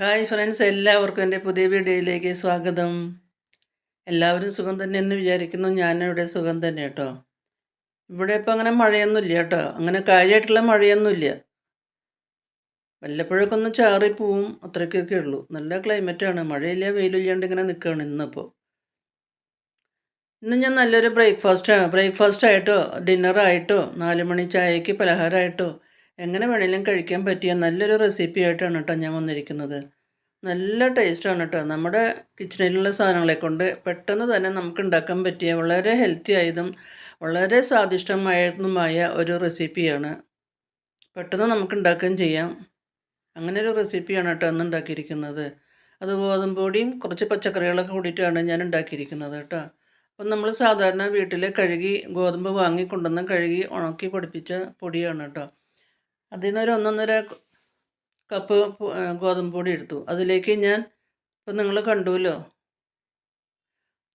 Hi friends എല്ലാവർക്കും എന്റെ പുതിയ വീഡിയോയിലേക്ക് സ്വാഗതം. എല്ലാവരും സുഖം തന്നെ എന്ന് വിചാരിക്കുന്നു. ഞാനിവിടെ സുഖം തന്നെ കേട്ടോ. ഇവിടെ ഇപ്പോൾ അങ്ങനെ മഴയൊന്നുമില്ല കേട്ടോ. അങ്ങനെ കാര്യമായിട്ടുള്ള മഴയൊന്നുമില്ല വല്ലപ്പോഴൊക്കെ ഒന്ന് ചാറിപ്പോവും അത്രയ്ക്കൊക്കെ ഉള്ളൂ. നല്ല ക്ലൈമറ്റാണ് മഴയില്ല വെയിലില്ലാണ്ട് ഇങ്ങനെ നിൽക്കുകയാണ് ഇന്നിപ്പോൾ ഇന്ന് ഞാൻ നല്ലൊരു ബ്രേക്ക്ഫാസ്റ്റ് ബ്രേക്ക്ഫാസ്റ്റ് ആയിട്ടോ ഡിന്നറായിട്ടോ നാല് മണി ചായക്ക് പലഹാരമായിട്ടോ എങ്ങനെ വേണേലും കഴിക്കാൻ പറ്റിയ നല്ലൊരു റെസിപ്പി ആയിട്ടാണ് കേട്ടോ ഞാൻ വന്നിരിക്കുന്നത്. നല്ല ടേസ്റ്റാണ് കേട്ടോ. നമ്മുടെ കിച്ചണിലുള്ള സാധനങ്ങളെ കൊണ്ട് പെട്ടെന്ന് തന്നെ നമുക്ക് ഉണ്ടാക്കാൻ പറ്റിയ വളരെ ഹെൽത്തി ആയതും വളരെ സ്വാദിഷ്ടമായതുമായ ഒരു റെസിപ്പിയാണ്. പെട്ടെന്ന് നമുക്ക് ഉണ്ടാക്കുകയും ചെയ്യാം. അങ്ങനെ ഒരു റെസിപ്പിയാണ് കേട്ടോ അന്ന് ഉണ്ടാക്കിയിരിക്കുന്നത്. അത് ഗോതമ്പ് പൊടിയും കുറച്ച് പച്ചക്കറികളൊക്കെ കൂടിയിട്ടാണ് ഞാൻ ഉണ്ടാക്കിയിരിക്കുന്നത് കേട്ടോ. അപ്പം നമ്മൾ സാധാരണ വീട്ടിൽ കഴുകി ഗോതമ്പ് വാങ്ങി കൊണ്ടുവന്ന് കഴുകി ഉണക്കി പൊടിപ്പിച്ച പൊടിയാണ് കേട്ടോ. അതിൽ നിന്ന് ഒരു ഒന്നൊന്നര കപ്പ് ഗോതമ്പ് പൊടി എടുത്തു. അതിലേക്ക് ഞാൻ ഇപ്പം നിങ്ങൾ കണ്ടുവല്ലോ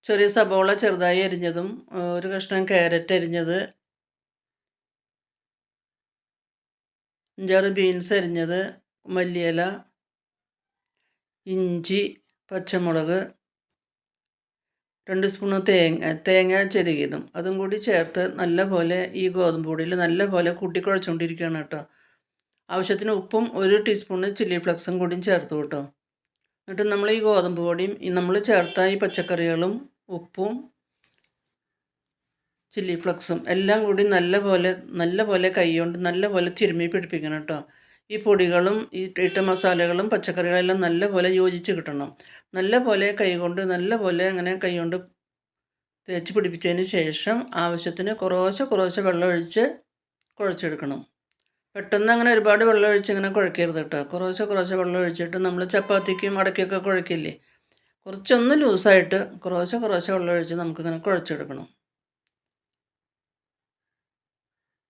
ചെറിയ സബോള ചെറുതായി അരിഞ്ഞതും ഒരു കഷ്ണം ക്യാരറ്റ് അരിഞ്ഞത് അഞ്ചാറ് ബീൻസ് അരിഞ്ഞത് മല്ലിയില ഇഞ്ചി പച്ചമുളക് രണ്ട് സ്പൂണ് തേങ്ങ തേങ്ങ ചെരുകിയതും അതും കൂടി ചേർത്ത് നല്ലപോലെ ഈ ഗോതമ്പ് പൊടിയിൽ നല്ലപോലെ കൂട്ടിക്കുഴച്ചുകൊണ്ടിരിക്കുകയാണ് കേട്ടോ. ആവശ്യത്തിന് ഉപ്പും ഒരു ടീസ്പൂണ് ചില്ലി ഫ്ലക്സും കൂടിയും ചേർത്ത് കേട്ടോ. എന്നിട്ട് നമ്മൾ ഈ ഗോതമ്പ് പൊടിയും നമ്മൾ ചേർത്ത ഈ പച്ചക്കറികളും ഉപ്പും ചില്ലി ഫ്ലക്സും എല്ലാം കൂടി നല്ല പോലെ നല്ലപോലെ നല്ലപോലെ കൈകൊണ്ട് നല്ലപോലെ തിരുമ്മി പിടിപ്പിക്കണം കേട്ടോ. ഈ പൊടികളും ഈ ഇട്ട മസാലകളും പച്ചക്കറികളും പച്ചക്കറികളെല്ലാം നല്ലപോലെ യോജിച്ച് കിട്ടണം. നല്ല നല്ലപോലെ കൈകൊണ്ട് നല്ലപോലെ അങ്ങനെ കൈകൊണ്ട് തേച്ച് പിടിപ്പിച്ചതിന് ശേഷം ആവശ്യത്തിന് കുറേശ്ശെ കുറേശ്ശെ വെള്ളം ഒഴിച്ച് കുഴച്ചെടുക്കണം. പെട്ടെന്ന് അങ്ങനെ ഒരുപാട് വെള്ളം ഒഴിച്ച് ഇങ്ങനെ കുഴക്കരുത് കേട്ടോ. കുറേശ്ശെ കുറേശ്ശെ വെള്ളം ഒഴിച്ചിട്ട് നമ്മൾ ചപ്പാത്തിക്കും അടയ്ക്കൊക്കെ കുഴക്കില്ലേ? കുറച്ചൊന്ന് ലൂസായിട്ട് കുറേശ്ശെ കുറേശ്ശെ വെള്ളം ഒഴിച്ച് നമുക്കിങ്ങനെ കുഴച്ചെടുക്കണം.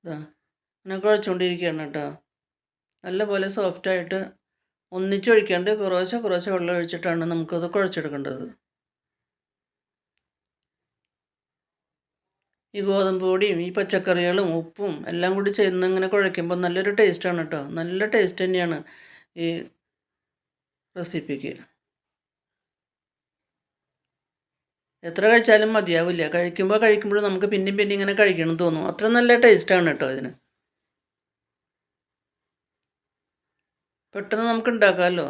ഇതാ ഇങ്ങനെ കുഴച്ചുകൊണ്ടിരിക്കുകയാണ് കേട്ടോ. നല്ലപോലെ സോഫ്റ്റായിട്ട് ഒന്നിച്ചൊഴിക്കാണ്ട് കുറേശ്ശെ കുറേശ്ശെ വെള്ളം ഒഴിച്ചിട്ടാണ് നമുക്കത് കുഴച്ചെടുക്കേണ്ടത്. ഈ ഗോതമ്പ് പൊടിയും ഈ പച്ചക്കറികളും ഉപ്പും എല്ലാം കൂടി ചേർന്ന് ഇങ്ങനെ കുഴയ്ക്കുമ്പോൾ നല്ലൊരു ടേസ്റ്റാണ് കേട്ടോ നല്ല ടേസ്റ്റ് തന്നെയാണ് ഈ റെസിപ്പിക്ക് എത്ര കഴിച്ചാലും മതിയാവില്ല. കഴിക്കുമ്പോൾ കഴിക്കുമ്പോൾ നമുക്ക് പിന്നെയും പിന്നെയും ഇങ്ങനെ കഴിക്കണം തോന്നും. അത്ര നല്ല ടേസ്റ്റാണ് കേട്ടോ ഇതിന്. പെട്ടെന്ന് നമുക്ക് ഉണ്ടാക്കാമല്ലോ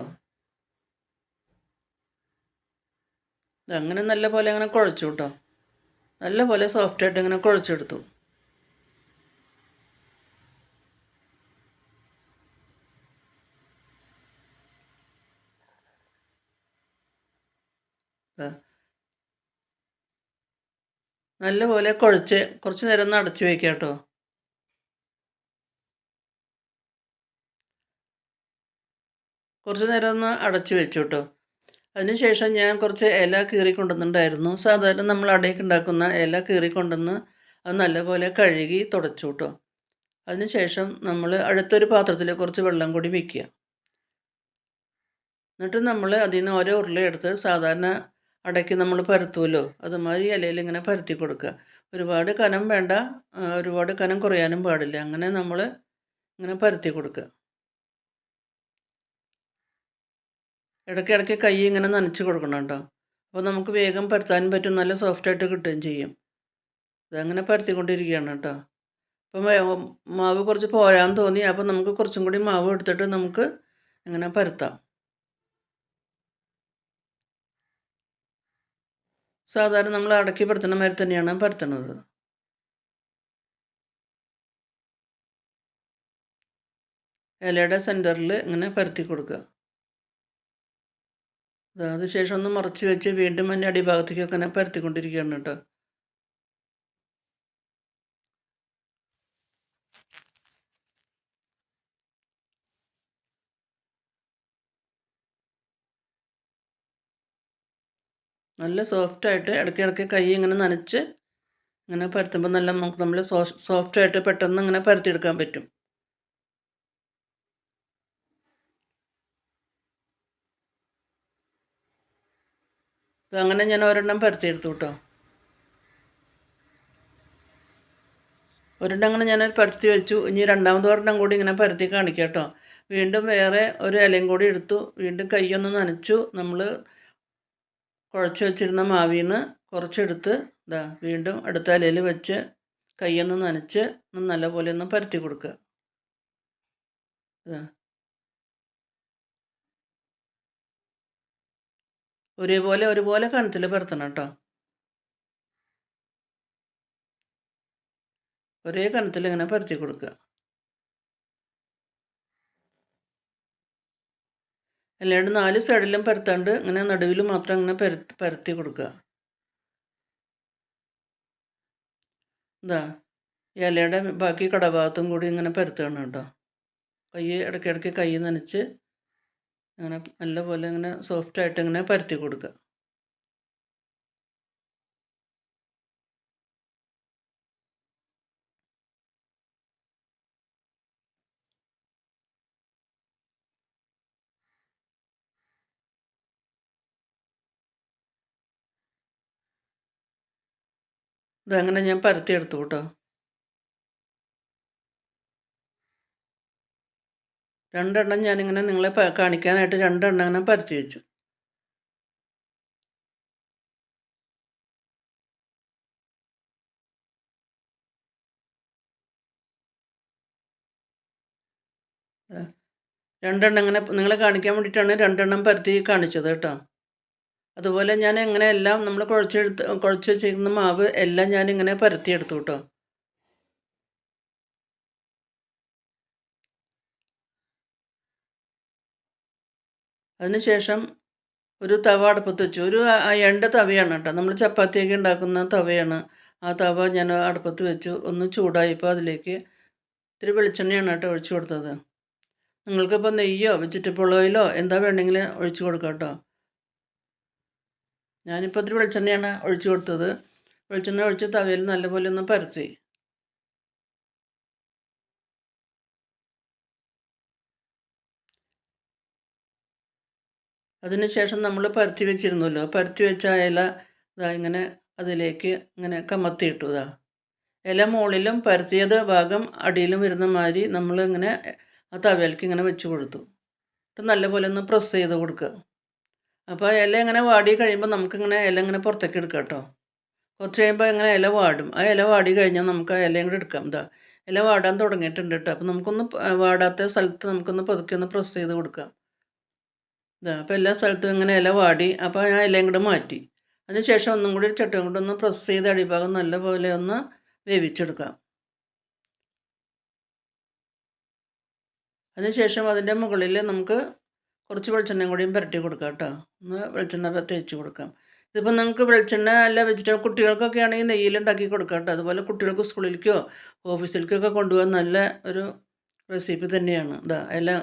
അങ്ങനെ നല്ല പോലെ അങ്ങനെ കുഴച്ചു കേട്ടോ നല്ല പോലെ സോഫ്റ്റായിട്ട് ഇങ്ങനെ കുഴച്ചെടുത്തു. നല്ലപോലെ നല്ല പോലെ കുഴച്ച് കുറച്ച് നേരം ഒന്ന് അടച്ചു വയ്ക്കാം കേട്ടോ. കുറച്ച് നേരം ഒന്ന് അടച്ചു വെച്ചു കേട്ടോ. അതിനുശേഷം ഞാൻ കുറച്ച് ഇല കീറി കൊണ്ടുവന്നിട്ടുണ്ടായിരുന്നു സാധാരണ നമ്മൾ അടയൊക്കെ ഉണ്ടാക്കുന്ന ഇല കീറി കൊണ്ടുവന്ന് അത് നല്ലപോലെ കഴുകി തുടച്ചു കേട്ടോ അതിനുശേഷം നമ്മൾ അടുത്തൊരു പാത്രത്തിൽ കുറച്ച് വെള്ളം കൂടി വയ്ക്കുക. എന്നിട്ട് നമ്മൾ അതിൽ നിന്ന് ഓരോ ഉരുളയെടുത്ത് സാധാരണ അടയ്ക്ക് നമ്മൾ പരത്തുമല്ലോ അതുമാതിരി ഇലയിൽ ഇങ്ങനെ പരത്തി കൊടുക്കുക. ഒരുപാട് കനം വേണ്ട ഒരുപാട് കനം കുറയാനും പാടില്ല. അങ്ങനെ നമ്മൾ ഇങ്ങനെ പരത്തി കൊടുക്കുക. ഇടയ്ക്കിടയ്ക്ക് കൈ ഇങ്ങനെ നനച്ച് കൊടുക്കണം കേട്ടോ. അപ്പോൾ നമുക്ക് വേഗം പരത്താനും പറ്റും. നല്ല സോഫ്റ്റായിട്ട് കിട്ടുകയും ചെയ്യും. ഇതങ്ങനെ പരത്തിക്കൊണ്ടിരിക്കുകയാണ് കേട്ടോ. അപ്പം മാവ് കുറച്ച് പോരാന്ന് തോന്നി. അപ്പോൾ നമുക്ക് കുറച്ചും കൂടി മാവ് എടുത്തിട്ട് നമുക്ക് ഇങ്ങനെ പരത്താം. സാധാരണ നമ്മൾ അടക്കി പരത്തുന്ന മാതിരി തന്നെയാണ് പരത്തണത്. ഇലയുടെ സെന്ററിൽ ഇങ്ങനെ പരത്തി കൊടുക്കുക. അതിനുശേഷം ഒന്ന് മറച്ച് വെച്ച് വീണ്ടും അതിന്റെ അടിഭാഗത്തേക്കൊക്കെ അങ്ങനെ പരത്തിക്കൊണ്ടിരിക്കുകയാണ് കേട്ടോ. നല്ല സോഫ്റ്റായിട്ട് ഇടയ്ക്കിടയ്ക്ക് കൈ ഇങ്ങനെ നനച്ച് ഇങ്ങനെ പരത്തുമ്പോൾ നല്ല നമുക്ക് നമ്മൾ സോഫ്റ്റായിട്ട് പെട്ടെന്ന് ഇങ്ങനെ പരത്തിയെടുക്കാൻ പറ്റും. അങ്ങനെ ഞാൻ ഒരെണ്ണം പരത്തിയെടുത്തു കേട്ടോ ഒരെണ്ണം അങ്ങനെ ഞാൻ പരത്തി വെച്ചു. ഇനി രണ്ടാമത് ഒരെണ്ണം കൂടി ഇങ്ങനെ പരത്തി കാണിക്കാം കേട്ടോ വീണ്ടും വേറെ ഒരു ഇലയും കൂടി എടുത്തു. വീണ്ടും കൈയൊന്ന് നനച്ചു. നമ്മൾ കുഴച്ച് വെച്ചിരുന്ന മാവിൽ നിന്ന് കുറച്ചെടുത്ത് ഇതാ വീണ്ടും അടുത്ത ഇലയിൽ വെച്ച് കൈയൊന്ന് നനച്ച് നല്ലപോലെ ഒന്ന് പരത്തി കൊടുക്കുക. ഒരേപോലെ ഒരുപോലെ കണത്തിൽ പരത്തണം കേട്ടോ. ഒരേ കണത്തിൽ ഇങ്ങനെ പരത്തി കൊടുക്കുക. അല്ലാണ്ട് നാല് സൈഡിലും പരത്താണ്ട് ഇങ്ങനെ നടുവിൽ മാത്രം ഇങ്ങനെ പരത്തി പരത്തി കൊടുക്കുക. ഇതാ ഇലയുടെ ബാക്കി കടഭാഗത്തും കൂടി ഇങ്ങനെ പരത്തണം കേട്ടോ. കൈ ഇടയ്ക്കിടയ്ക്ക് കൈ നനച്ച് അങ്ങനെ നല്ലപോലെ ഇങ്ങനെ സോഫ്റ്റായിട്ട് ഇങ്ങനെ പരത്തി കൊടുക്കുക ഇതങ്ങനെ ഞാൻ പരത്തി എടുത്തു കേട്ടോ. രണ്ടെണ്ണം ഞാനിങ്ങനെ നിങ്ങളെ കാണിക്കാനായിട്ട് രണ്ടെണ്ണം ഇങ്ങനെ പരത്തി വെച്ചു. രണ്ടെണ്ണം ഇങ്ങനെ നിങ്ങളെ കാണിക്കാൻ വേണ്ടിയിട്ടാണ് രണ്ടെണ്ണം പരത്തി കാണിച്ചത് കേട്ടോ. അതുപോലെ ഞാൻ എങ്ങനെ എല്ലാം നമ്മൾ കുഴച്ചെടുത്ത് കുഴച്ച് വെച്ചിരിക്കുന്ന മാവ് എല്ലാം ഞാനിങ്ങനെ പരത്തിയെടുത്തു കേട്ടോ. അതിനുശേഷം ഒരു തവ അടുപ്പത്ത് വെച്ചു. ഒരു എണ്ട തവയാണ് കേട്ടോ. നമ്മൾ ചപ്പാത്തിയൊക്കെ ഉണ്ടാക്കുന്ന തവയാണ്. ആ തവ ഞാൻ അടുപ്പത്ത് വെച്ചു. ഒന്ന് ചൂടായപ്പോൾ അതിലേക്ക് ഇത്തിരി വെളിച്ചെണ്ണയാണ് കേട്ടോ ഒഴിച്ചു കൊടുത്തത്. നിങ്ങൾക്കിപ്പോൾ നെയ്യോ വെജിറ്റബിൾ ഓയിലോ എന്താ വേണമെങ്കിൽ ഒഴിച്ചു കൊടുക്കാം കേട്ടോ. ഞാനിപ്പോൾ ഇത്തിരി വെളിച്ചെണ്ണയാണ് ഒഴിച്ചു കൊടുത്തത്. വെളിച്ചെണ്ണ ഒഴിച്ച് തവയിൽ നല്ലപോലെ ഒന്ന് പരത്തി. അതിനുശേഷം നമ്മൾ പരത്തി വെച്ചിരുന്നല്ലോ. പരത്തി വെച്ച ഇല ഇതാ ഇങ്ങനെ അതിലേക്ക് ഇങ്ങനെ കമത്തിയിട്ടു ഇതാ ഇല മുകളിലും പരത്തിയത് ഭാഗം അടിയിലും വരുന്ന മാതിരി നമ്മൾ ഇങ്ങനെ ആ തവയിലേക്ക് ഇങ്ങനെ വെച്ച് കൊടുത്തു. എന്നിട്ട് നല്ലപോലെ ഒന്ന് പ്രസ് ചെയ്ത് കൊടുക്കുക അപ്പോൾ ഇല ഇങ്ങനെ വാടി കഴിയുമ്പോൾ നമുക്കിങ്ങനെ ഇല ഇങ്ങനെ പുറത്തേക്ക് എടുക്കാം കേട്ടോ. കുറച്ച് കഴിയുമ്പോൾ ഇങ്ങനെ ഇല വാടും. ആ ഇല വാടി കഴിഞ്ഞാൽ നമുക്ക് ആ ഇലയും കൂടെ എടുക്കാം എന്താ ഇല വാടാൻ തുടങ്ങിയിട്ടുണ്ട് കേട്ടോ. അപ്പോൾ നമുക്കൊന്ന് വാടാത്ത സ്ഥലത്ത് നമുക്കൊന്ന് പതുക്കെ ഒന്ന് പ്രസ് ചെയ്ത് കൊടുക്കാം. ഇതാ അപ്പോൾ എല്ലാ സ്ഥലത്തും ഇങ്ങനെ ഇല വാടി അപ്പോൾ ആ ഇലയും കൂടെ മാറ്റി. അതിനുശേഷം ഒന്നും കൂടി ഒരു ചട്ടയും കൂടെ ഒന്ന് പ്രസ് ചെയ്ത് അടിഭാഗം നല്ലപോലെ ഒന്ന് വേവിച്ചെടുക്കാം. അതിനുശേഷം അതിന്റെ മുകളിൽ നമുക്ക് കുറച്ച് വെളിച്ചെണ്ണയും കൂടിയും പുരട്ടി കൊടുക്കാം കേട്ടോ. ഒന്ന് വെളിച്ചെണ്ണ തേച്ച് കൊടുക്കാം. ഇതിപ്പോൾ നിങ്ങൾക്ക് വെളിച്ചെണ്ണ അല്ല വെജിറ്റബിൾ കുട്ടികൾക്കൊക്കെ ആണെങ്കിൽ നെയ്യിലുണ്ടാക്കി കൊടുക്കാം കേട്ടോ. അതുപോലെ കുട്ടികൾക്ക് സ്കൂളിലേക്കോ ഓഫീസിലേക്കൊക്കെ കൊണ്ടുപോകാൻ നല്ല ഒരു റെസിപ്പി തന്നെയാണ്. ഇതാ എല്ലാം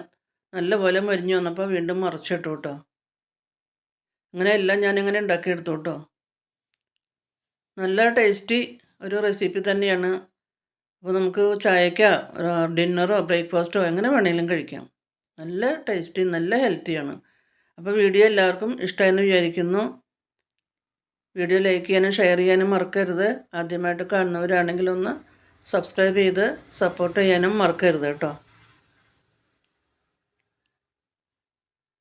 നല്ല പോലെ മരിഞ്ഞു വന്നപ്പോൾ വീണ്ടും മറിച്ചിട്ടു കേട്ടോ അങ്ങനെ എല്ലാം ഞാനിങ്ങനെ ഉണ്ടാക്കിയെടുത്തു കേട്ടോ നല്ല ടേസ്റ്റി ഒരു റെസിപ്പി തന്നെയാണ്. അപ്പോൾ നമുക്ക് ചായക്കോ ഡിന്നറോ ബ്രേക്ക്ഫാസ്റ്റോ എങ്ങനെ വേണമെങ്കിലും കഴിക്കാം. നല്ല ടേസ്റ്റി നല്ല ഹെൽത്തിയാണ്. അപ്പോൾ വീഡിയോ എല്ലാവർക്കും ഇഷ്ടമായെന്ന് വിചാരിക്കുന്നു. വീഡിയോ ലൈക്ക് ചെയ്യാനും ഷെയർ ചെയ്യാനും മറക്കരുത്. ആദ്യമായിട്ട് കാണുന്നവരാണെങ്കിൽ ഒന്ന് സബ്സ്ക്രൈബ് ചെയ്ത് സപ്പോർട്ട് ചെയ്യാനും മറക്കരുത് കേട്ടോ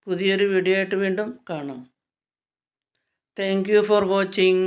പുതിയൊരു വീഡിയോ ആയിട്ട് വീണ്ടും കാണാം. Thank you for watching